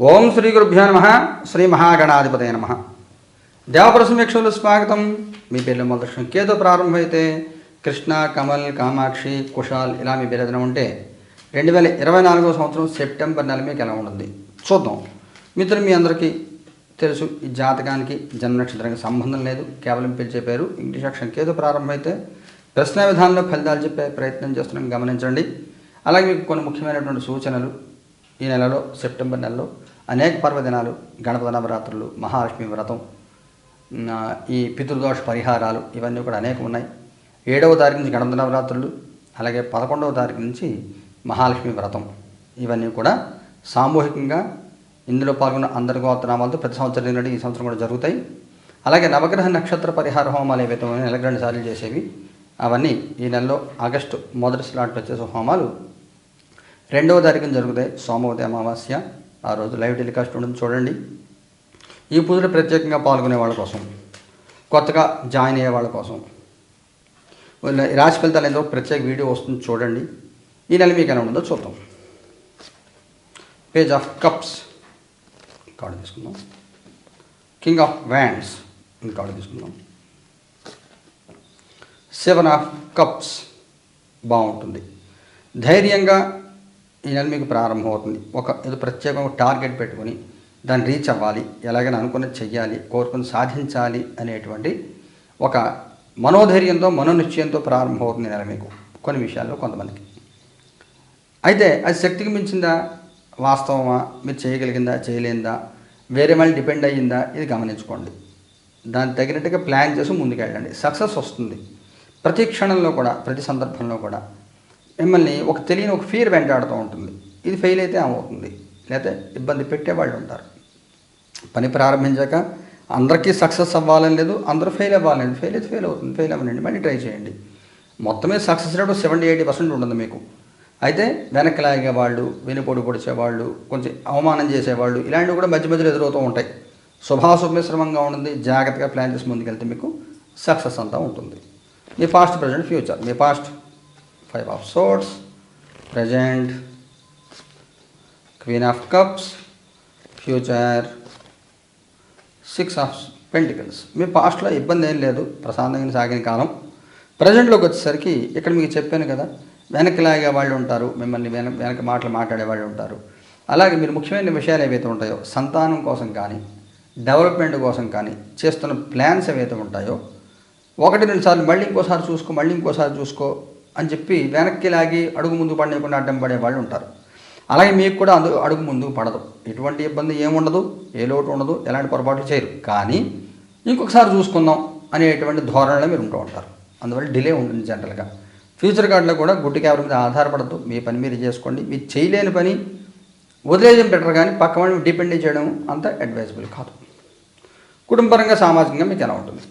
ఓం శ్రీ గురుభ్యో నమ. శ్రీ మహాగణాధిపతయ నమ. దేవపుర సమీక్షలు స్వాగతం. మీ పేర్లు మొదటి కేతో ప్రారంభమైతే కృష్ణ కమల్ కామాక్షి కుషాల్ ఇలా మీ పేరు ఏదైనా ఉంటే రెండు వేల ఇరవై నాలుగో సంవత్సరం సెప్టెంబర్ నెల మీకు ఎలా ఉంటుంది? చూద్దాం. మిత్రులు మీ అందరికీ తెలుసు ఈ జాతకానికి జన్మ నక్షత్రానికి సంబంధం లేదు. కేవలం పిలిచే పేరు ఇంగ్లీష్ అక్షరం. కేతో ప్రారంభమైతే ప్రశ్న విధానంలో ఫలితాలు చెప్పే ప్రయత్నం చేస్తున్నాం. గమనించండి. అలాగే మీకు కొన్ని ముఖ్యమైనటువంటి సూచనలు ఈ నెలలో సెప్టెంబర్ నెలలో అనేక పర్వదినాలు గణపతి నవరాత్రులు మహాలక్ష్మి వ్రతం ఈ పితృదోష పరిహారాలు ఇవన్నీ కూడా అనేకం ఉన్నాయి. ఏడవ తారీఖు నుంచి గణపతి నవరాత్రులు అలాగే పదకొండవ తారీఖు నుంచి మహాలక్ష్మి వ్రతం ఇవన్నీ కూడా సామూహికంగా ఇందులో పాల్గొన్న అందరి గోత్రనామాలతో ప్రతి సంవత్సరం నుండి ఈ సంవత్సరం కూడా జరుగుతాయి. అలాగే నవగ్రహ నక్షత్ర పరిహార హోమాలు ఏవైతే ఉన్నాయో నెలకు రెండు సార్లు చేసేవి అవన్నీ ఈ నెలలో ఆగస్టు మొదటి స్లాట్లో వచ్చేసే హోమాలు. రెండవ తారీఖున జరుగుతాయి సోమవతి అమావాస్య ఆ రోజు లైవ్ టెలికాస్ట్ ఉంటుంది చూడండి. ఈ పూజలు ప్రత్యేకంగా పాల్గొనే వాళ్ళ కోసం కొత్తగా జాయిన్ అయ్యే వాళ్ళ కోసం. రాశి ఫలితాలు ఏదో ప్రత్యేక వీడియో వస్తుంది చూడండి. ఈ నెల మీకు ఎలా ఉంటుందో చూద్దాం. పేజ్ ఆఫ్ కప్స్ కార్డు తీసుకుందాం. కింగ్ ఆఫ్ వ్యాండ్స్ కార్డు తీసుకుందాం. సెవెన్ ఆఫ్ కప్స్ బాగుంటుంది. ధైర్యంగా ఈ నెల మీకు ప్రారంభమవుతుంది. ఒక ఏదో ప్రత్యేకంగా టార్గెట్ పెట్టుకొని దాన్ని రీచ్ అవ్వాలి. ఎలాగైనా అనుకున్నది చెయ్యాలి కోరుకుని సాధించాలి అనేటువంటి ఒక మనోధైర్యంతో మనోనిశ్చయంతో ప్రారంభమవుతుంది ఈ నెల మీకు. కొన్ని విషయాల్లో కొంతమందికి. అయితే అది శక్తికి మించిందా? వాస్తవమా? మీరు చేయగలిగిందా? చేయలేందా వేరే మళ్ళీ డిపెండ్ అయ్యిందా? ఇది గమనించుకోండి. దానికి తగినట్టుగా ప్లాన్ చేసి ముందుకు వెళ్ళండి సక్సెస్ వస్తుంది. ప్రతి క్షణంలో కూడా ప్రతి సందర్భంలో కూడా. మిమ్మల్ని ఒక తెలియని ఒక ఫీర్ వెంటాడుతూ ఉంటుంది. ఇది ఫెయిల్ అయితే అవుతుంది లేకపోతే ఇబ్బంది పెట్టేవాళ్ళు ఉంటారు. పని ప్రారంభించాక అందరికీ సక్సెస్ అవ్వాలని లేదు అందరూ ఫెయిల్ అవ్వాలని లేదు. ఫెయిల్ అయితే ఫెయిల్ అవుతుంది. ఫెయిల్ అవ్వనండి. మళ్ళీ ట్రై చేయండి. మొత్తమే success rate seventy eighty percent ఉంటుంది మీకు. అయితే వెనక్కి లాగే వాళ్ళు వెనుపొడి పొడిచేవాళ్ళు కొంచెం అవమానం చేసేవాళ్ళు ఇలాంటివి కూడా మధ్య మధ్యలో ఎదురవుతూ ఉంటాయి. శుభాశుభమిశ్రమంగా ఉంటుంది జాగ్రత్తగా ప్లాన్ చేసి ముందుకెళ్తే మీకు సక్సెస్ అంతా ఉంటుంది. మీ past present future me past five of swords present queen of cups future six of pentacles. మీ పాస్ట్లో ఇబ్బంది ఏం లేదు ప్రశాంతంగా సాగిన కాలం. ప్రజెంట్లోకి వచ్చేసరికి ఇక్కడ మీకు చెప్పాను కదా వెనక్కి లాగే వాళ్ళు ఉంటారు మిమ్మల్ని వెనక వెనక మాటలు మాట్లాడే వాళ్ళు ఉంటారు. అలాగే మీరు ముఖ్యమైన విషయాలు ఏవైతే ఉంటాయో సంతానం కోసం కానీ డెవలప్మెంట్ కోసం కానీ చేస్తున్న ప్లాన్స్ ఏవైతే ఉంటాయో ఒకటి రెండు సార్లు మళ్ళీ ఇంకోసారి చూసుకో మళ్ళీ ఇంకోసారి చూసుకో అని చెప్పి వెనక్కి లాగి అడుగు ముందు పడలేకుండా అడ్డం పడే వాళ్ళు ఉంటారు. అలాగే మీకు కూడా అందు అడుగు ముందుకు పడదు. ఎటువంటి ఇబ్బంది ఏముండదు ఏ లోటు ఉండదు ఎలాంటి పొరపాట్లు చేయరు. కానీ ఇంకొకసారి చూసుకుందాం అనేటువంటి ధోరణిలో మీరు ఉంటూ ఉంటారు. అందువల్ల డిలే ఉంటుంది జనరల్గా. ఫ్యూచర్ కార్డులో కూడా గుడ్డి కేవలం మీద ఆధారపడద్దు. మీ పని మీరు చేసుకోండి. మీరు చేయలేని పని వదిలేయడం బెటర్ కానీ పక్క వాళ్ళని డిపెండ్ చేయడం అంత అడ్వైజబుల్ కాదు. కుటుంబపరంగా సామాజికంగా మీకు ఎలా ఉంటుంది?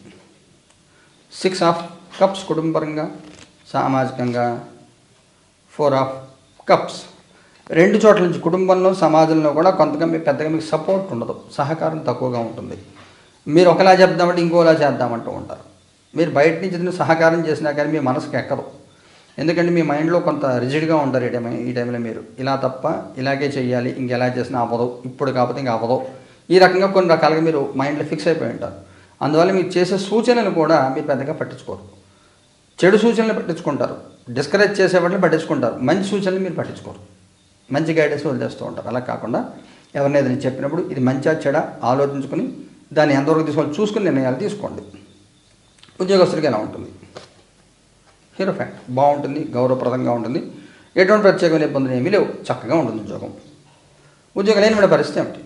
సిక్స్ ఆఫ్ కప్స్ కుటుంబపరంగా సామాజికంగా ఫోర్ ఆఫ్ కప్స్ రెండు చోట్ల నుంచి కుటుంబంలో సమాజంలో కూడా కొంతగా మీ పెద్దగా మీకు సపోర్ట్ ఉండదు. సహకారం తక్కువగా ఉంటుంది. మీరు ఒకలా చెప్దామంటే ఇంకోలా చేద్దామంటూ ఉంటారు. మీరు బయట నుంచి సహకారం చేసినా కానీ మీ మనసుకు ఎక్కదు. ఎందుకంటే మీ మైండ్లో కొంత రిజిడ్గా ఉంటారు ఈ టైం ఈ టైంలో మీరు. ఇలా తప్ప ఇలాగే చేయాలి ఇంకెలా చేసినా అవ్వదు. ఇప్పుడు కాకపోతే ఇంకా అవ్వదు. ఈ రకంగా కొన్ని రకాలుగా మీరు మైండ్లో ఫిక్స్ అయిపోయి ఉంటారు. అందువల్ల మీరు చేసే సూచనలు కూడా మీరు పెద్దగా పట్టించుకోరు. చెడు సూచనలు పట్టించుకుంటారు. డిస్కరేజ్ చేసే వాళ్ళని పట్టించుకుంటారు. మంచి సూచనలు మీరు పట్టించుకోరు. మంచి గైడెన్స్ వదిలేస్తూ ఉంటారు. అలా కాకుండా ఎవరిని ఏదైనా చెప్పినప్పుడు ఇది మంచిగా చెడ ఆలోచించుకుని దాన్ని ఎంతవరకు తీసుకోవాలి చూసుకుని నిర్ణయాలు తీసుకోండి. ఉద్యోగస్తులకి ఎలా ఉంటుంది? హీరో ఫ్యాక్ట్ బాగుంటుంది గౌరవప్రదంగా ఉంటుంది. ఎటువంటి ప్రత్యేకమైన ఇబ్బందులు ఏమీ లేవు. చక్కగా ఉంటుంది ఉద్యోగం. ఉద్యోగం లేని పరిస్థితి ఏమిటి?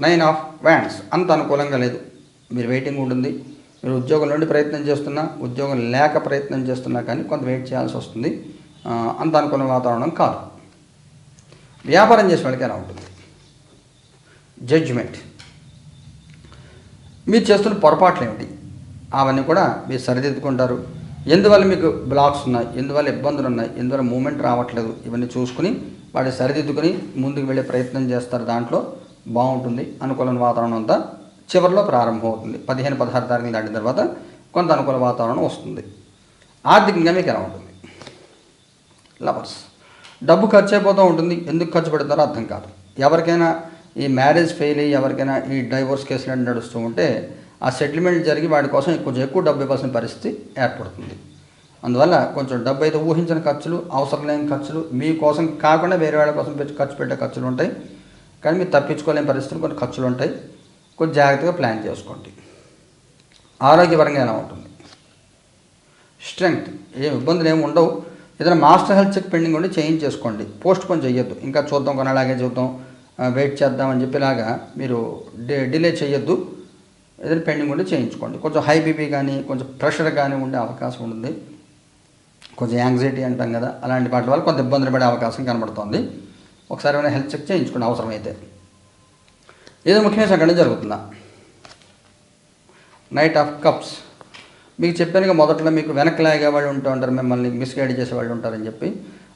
నైన్ ఆఫ్ వ్యాండ్స్ అంత అనుకూలంగా లేదు. మీరు వెయిటింగ్ ఉంటుంది. మీరు ఉద్యోగం నుండి ప్రయత్నం చేస్తున్నా ఉద్యోగం లేక ప్రయత్నం చేస్తున్నా కానీ కొంత వెయిట్ చేయాల్సి వస్తుంది. అంత అనుకూల వాతావరణం కాదు. వ్యాపారం చేసే వాళ్ళకి ఎలా ఉంటుంది? జడ్జిమెంట్ మీరు చేస్తున్న పొరపాట్లు ఏమిటి? అవన్నీ కూడా మీరు సరిదిద్దుకుంటారు. ఎందువల్ల మీకు బ్లాక్స్ ఉన్నాయి? ఎందువల్ల ఇబ్బందులు ఉన్నాయి? ఎందువల్ల మూమెంట్ రావట్లేదు? ఇవన్నీ చూసుకుని వాటిని సరిదిద్దుకుని ముందుకు వెళ్ళే ప్రయత్నం చేస్తారు దాంట్లో. బాగుంటుంది. అనుకూలమైన వాతావరణం అంతా చివరిలో ప్రారంభమవుతుంది. పదిహేను పదహారు తారీఖులు దాటిన తర్వాత కొంత అనుకూల వాతావరణం వస్తుంది. ఆర్థికంగా మీకు ఎలా ఉంటుంది? లవర్స్ డబ్బు ఖర్చు అయిపోతూ ఉంటుంది. ఎందుకు ఖర్చు పెడతారో అర్థం కాదు. ఎవరికైనా ఈ మ్యారేజ్ ఫెయిల్ అయ్యి ఎవరికైనా ఈ డైవోర్స్ కేసులు అన్నీ నడుస్తూ ఉంటే ఆ సెటిల్మెంట్ జరిగి వాడి కోసం కొంచెం ఎక్కువ డబ్బు ఇవ్వాల్సిన పరిస్థితి ఏర్పడుతుంది. అందువల్ల కొంచెం డబ్బు అయితే ఊహించిన ఖర్చులు అవసరం లేని ఖర్చులు మీకోసం కాకుండా వేరే వాళ్ళ కోసం పెట్టి ఖర్చు పెట్టే ఖర్చులు ఉంటాయి. కానీ మీరు తప్పించుకోలేని పరిస్థితులు కొన్ని ఖర్చులు ఉంటాయి. కొంచెం జాగ్రత్తగా ప్లాన్ చేసుకోండి. ఆరోగ్యపరంగా ఎలా ఉంటుంది. స్ట్రెంగ్త్ ఏం ఇబ్బందులు ఏమి ఉండవు. ఏదైనా మాస్టర్ హెల్త్ చెక్ పెండింగ్ ఉండి చేంజ్ చేసుకోండి పోస్ట్ పోన్ చేయొద్దు ఇంకా చూద్దాం కొనలాగే చూద్దాం వెయిట్ చేద్దామని చెప్పేలాగా మీరు డి డిలే చేయొద్దు ఏదైనా పెండింగ్ ఉండి చేయించుకోండి. కొంచెం హై బీపీ కానీ కొంచెం ప్రెషర్ కానీ ఉండే అవకాశం ఉంటుంది. కొంచెం యాంగ్జైటీ అంటాం కదా అలాంటి వాటి వల్ల కొంత ఇబ్బందులు పడే అవకాశం కనబడుతుంది. ఒకసారి ఏమైనా హెల్త్ చెక్ చేయించుకోండి అవసరమైతే. ఏదో ముఖ్యమైన సంఘటన జరుగుతుందా? నైట్ ఆఫ్ కప్స్ మీకు చెప్పాను మొదట్లో మీకు వెనక్కి లాగే వాళ్ళు ఉంటూ ఉంటారు మిమ్మల్ని మిస్గైడ్ చేసే వాళ్ళు ఉంటారని చెప్పి.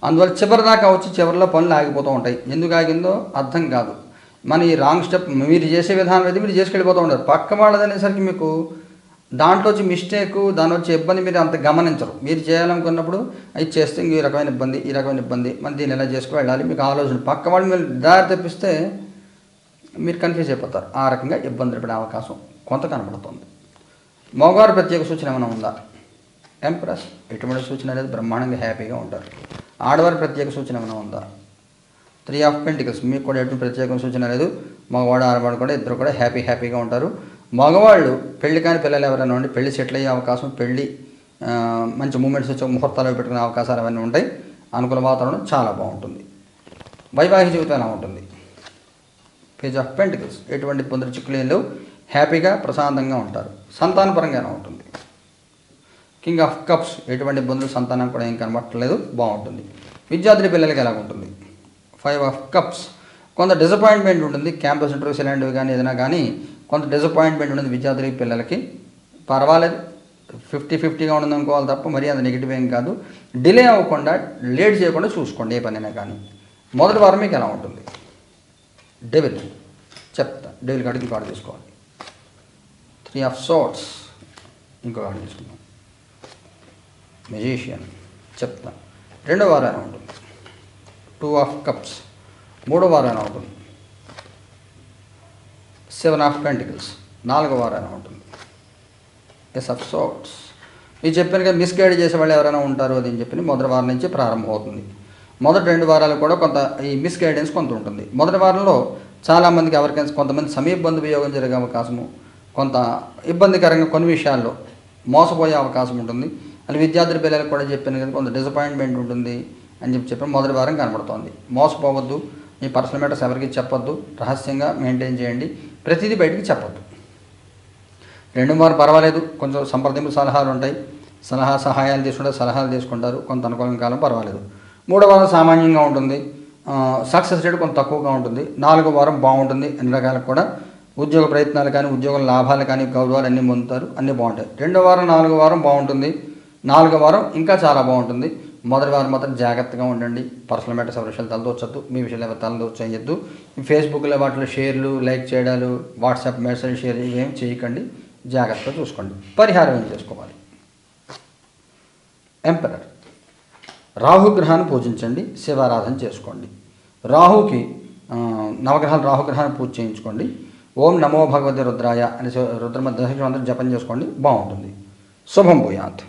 అందువల్ల చివరి దాకా వచ్చి చివరిలో పనులు ఆగిపోతూ ఉంటాయి. ఎందుకు ఆగిందో అర్థం కాదు. మన ఈ రాంగ్ స్టెప్ మీరు చేసే విధానం అయితే మీరు చేసుకెళ్ళిపోతూ ఉంటారు పక్క వాళ్ళది అనేసరికి మీకు దాంట్లో వచ్చి మిస్టేక్ దాని వచ్చే ఇబ్బంది మీరు అంత గమనించరు. మీరు చేయాలనుకున్నప్పుడు అది చేస్తే ఈ రకమైన ఇబ్బంది ఈ రకమైన ఇబ్బంది. మనం దీన్ని ఎలా చేసుకు వెళ్ళాలి? మీకు ఆలోచన. పక్క వాళ్ళు మీరు దారి తెప్పిస్తే మీరు కన్ఫ్యూజ్ అయిపోతారు. ఆ రకంగా ఇబ్బందులు పడే అవకాశం కొంత కనబడుతుంది. మగవారి ప్రత్యేక సూచన ఏమైనా ఉందా? ఎంప్రెస్ ఎటువంటి సూచన లేదు. బ్రహ్మాండంగా హ్యాపీగా ఉంటారు. ఆడవారి ప్రత్యేక సూచన ఏమైనా ఉందా? త్రీ ఆఫ్ పెంటికల్స్ మీకు కూడా ఎటువంటి ప్రత్యేక సూచన లేదు. మగవాడు ఆడవాడు కూడా ఇద్దరు కూడా హ్యాపీ హ్యాపీగా ఉంటారు. మగవాళ్ళు పెళ్ళి కాని పిల్లలు ఎవరైనా ఉండి పెళ్ళి సెటిల్ అయ్యే అవకాశం పెళ్ళి మంచి మూమెంట్స్ వచ్చే ముహూర్తాలు పెట్టుకునే అవకాశాలు అవన్నీ ఉంటాయి. అనుకూల వాతావరణం చాలా బాగుంటుంది. వైవాహిక జీవితం ఎలా ఉంటుంది? పేజ్ ఆఫ్ పెంటికల్స్ ఎటువంటి ఇబ్బందులు లేవు. హ్యాపీగా ప్రశాంతంగా ఉంటారు. సంతానపరంగా ఎలా ఉంటుంది. కింగ్ ఆఫ్ కప్స్ ఎటువంటి ఇబ్బందులు సంతానం కూడా ఏం కనబట్టలేదు బాగుంటుంది. విద్యార్థి పిల్లలకి ఎలా ఉంటుంది? ఫైవ్ ఆఫ్ కప్స్ కొంత డిసప్పాయింట్మెంట్ ఉంటుంది. క్యాంపస్ ఇంటర్వ్యూస్ ఇలాంటివి కానీ ఏదైనా కానీ కొంత డిసప్పాయింట్మెంట్ ఉంటుంది విద్యార్థి పిల్లలకి. పర్వాలేదు. ఫిఫ్టీ ఫిఫ్టీగా ఉండదు అనుకోవాలి తప్ప మరీ అంత నెగిటివ్ ఏం కాదు. డిలే అవ్వకుండా లేట్ చేయకుండా చూసుకోండి ఏ పనైనా కానీ. మొదటి వారం మీకు ఎలా ఉంటుంది? డెవిల్ చెప్తా. డెవిల్ కాడికి కార్డు తీసుకోవాలి. త్రీ ఆఫ్ సోట్స్ ఇంకో కార్డు తీసుకుందాం. మెజీషియన్ చెప్తా. రెండో వారాన ఉంటుంది. టూ ఆఫ్ కప్స్ మూడో వారాన ఉంటుంది. సెవెన్ ఆఫ్ పెంటికల్స్ నాలుగో వారాన ఉంటుంది. ఎస్ ఆఫ్ సోట్స్ మీరు చెప్పాను కదా మిస్గైడ్ చేసే వాళ్ళు ఎవరైనా ఉంటారు అది అని చెప్పి మొదటి వారం నుంచి ప్రారంభమవుతుంది. మొదటి రెండు వారాలు కూడా కొంత ఈ మిస్గైడెన్స్ కొంత ఉంటుంది. మొదటి వారంలో చాలామందికి ఎవరికైనా కొంతమంది సమీప బంధు వియోగం జరిగే అవకాశము కొంత ఇబ్బందికరంగా కొన్ని విషయాల్లో మోసపోయే అవకాశం ఉంటుంది. అది విద్యార్థుల పిల్లలకు కూడా చెప్పాను కదా కొంత డిసప్పాయింట్మెంట్ ఉంటుంది అని చెప్పి చెప్పిన మొదటి వారం కనబడుతోంది. మోసపోవద్దు మీ పర్సనల్ మ్యాటర్స్ ఎవరికి చెప్పొద్దు రహస్యంగా మెయింటైన్ చేయండి ప్రతిదీ బయటికి చెప్పొద్దు. రెండు వారం పర్వాలేదు కొంచెం సంప్రదింపు సలహాలు ఉంటాయి. సలహా సహాయాలు తీసుకుంటే సలహాలు తీసుకుంటారు కొంత అనుకూలం కాలం పర్వాలేదు. మూడో వారం సామాన్యంగా ఉంటుంది. సక్సెస్ రేట్ కొంత తక్కువగా ఉంటుంది. నాలుగో వారం బాగుంటుంది. అన్ని రకాలకు కూడా ఉద్యోగ ప్రయత్నాలు కానీ ఉద్యోగ లాభాలు కానీ గౌరవాలు అన్నీ పొందుతారు. అన్నీ బాగుంటాయి. రెండో వారం నాలుగో వారం బాగుంటుంది. నాలుగో వారం ఇంకా చాలా బాగుంటుంది. మొదటి వారం మాత్రం జాగ్రత్తగా ఉండండి. పర్సనల్ మ్యాటర్స్ ఎవరి విషయాలు తలదోచొద్దు మీ విషయాలు ఎవరు తలదోచయ్యద్దు ఫేస్బుక్లో వాటిలో షేర్లు లైక్ చేయడాలు వాట్సాప్ మెసేజ్ షేర్ ఇవేం చేయకండి. జాగ్రత్తగా చూసుకోండి. పరిహారం ఏం చేసుకోవాలి? ఎంపరర్ రాహుగ్రహాన్ని పూజించండి శివారాధన చేసుకోండి. రాహుకి నవగ్రహాలు రాహుగ్రహాన్ని పూజ చేయించుకోండి. ఓం నమో భగవతి రుద్రాయ అని రుద్రమ దశ జపం చేసుకోండి బాగుంటుంది. శుభం భూయాత్.